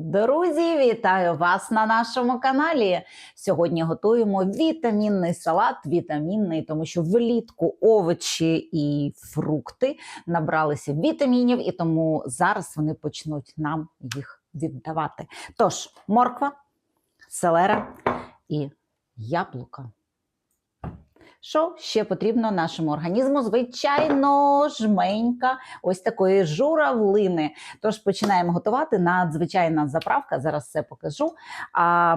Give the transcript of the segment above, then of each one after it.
Друзі, вітаю вас на нашому каналі. Сьогодні готуємо вітамінний салат. Вітамінний, тому що влітку овочі і фрукти набралися вітамінів, і тому зараз вони почнуть нам їх віддавати. Тож, морква, селера і яблука. Що ще потрібно нашому організму? Звичайно, жменька ось такої журавлини. Тож починаємо готувати. Надзвичайна заправка. Зараз все покажу. А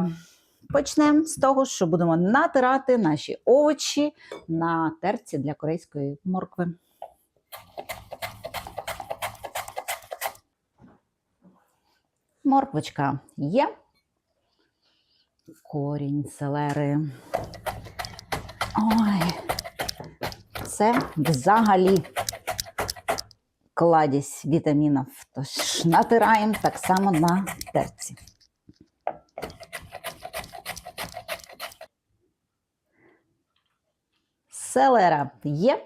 почнемо з того, що будемо натирати наші овочі на терці для корейської моркви. Морквочка є. Корінь селери. Ой, це взагалі кладість вітамінів. Тож натираємо так само на терці. Селера є.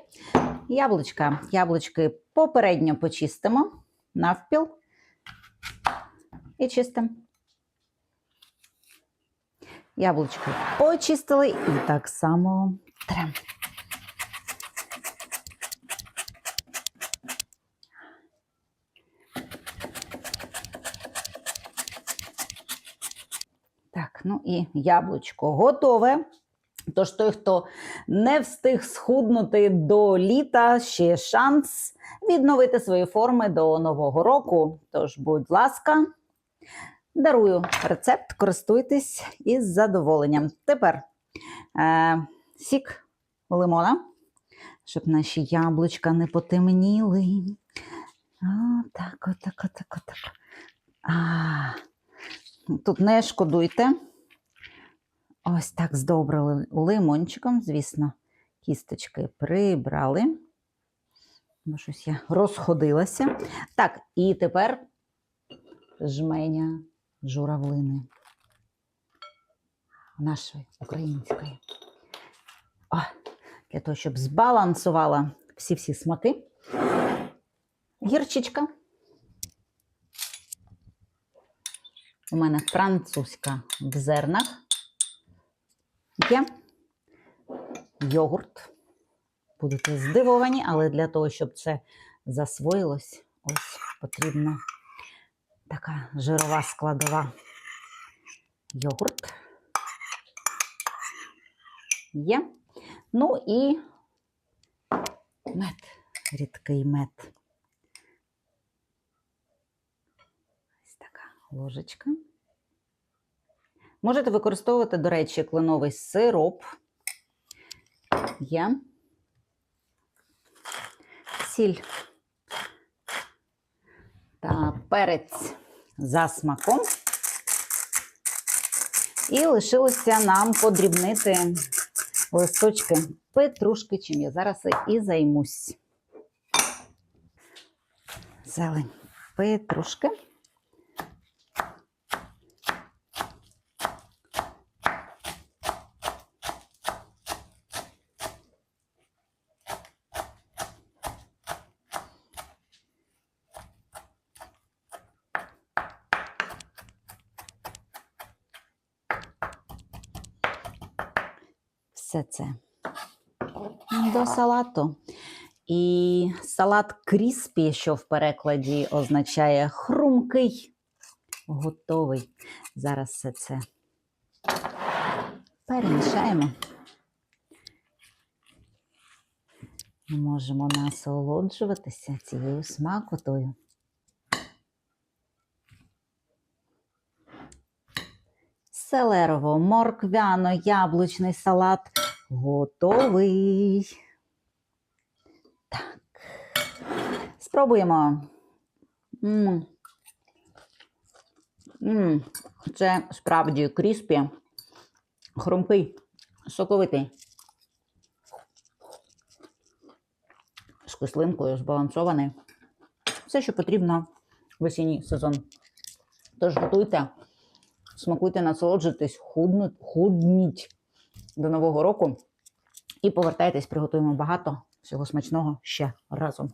Яблучка. Яблучки попередньо почистимо навпіл і чистимо. Яблучко почистили і так само трем. Так, ну і яблучко готове. Тож той, хто не встиг схуднути до літа, ще шанс відновити свої форми до нового року. Тож, будь ласка, дарую рецепт, користуйтесь із задоволенням. Тепер е, сік лимона, щоб наші яблучка не потемніли. О, так, отак, отак, отак. А, тут не шкодуйте. Ось так здобрили лимончиком, звісно, кісточки прибрали. Бо щось я розходилася. Так, і тепер жменя журавлини. Нашої української. О, для того, щоб збалансувала всі-всі смаки. Гірчичка. У мене французька в зернах. Є йогурт. Будете здивовані, але для того, щоб це засвоїлось, ось потрібна така жирова складова йогурт. Є. Ну і мед, рідкий мед. Ось така ложечка. Можете використовувати, до речі, кленовий сироп. Є. Сіль та перець за смаком. І лишилося нам подрібнити листочки петрушки, чим я зараз і займусь. Зелень петрушки. Все це до салату. І салат кріспі, що в перекладі означає хрумкий, готовий. Зараз все це перемішаємо. Ми можемо насолоджуватися цією смакотою. Селерово-морквяно-яблучний салат готовий. Так. Спробуємо. Це справді кріспі, хрумкий, соковитий. З кислинкою, збалансований. Все, що потрібно в осінній сезон. Тож готуйте, смакуйте, насолоджуйтесь, худнуть, худніть до Нового року. І повертайтесь, приготуємо багато всього смачного ще разом.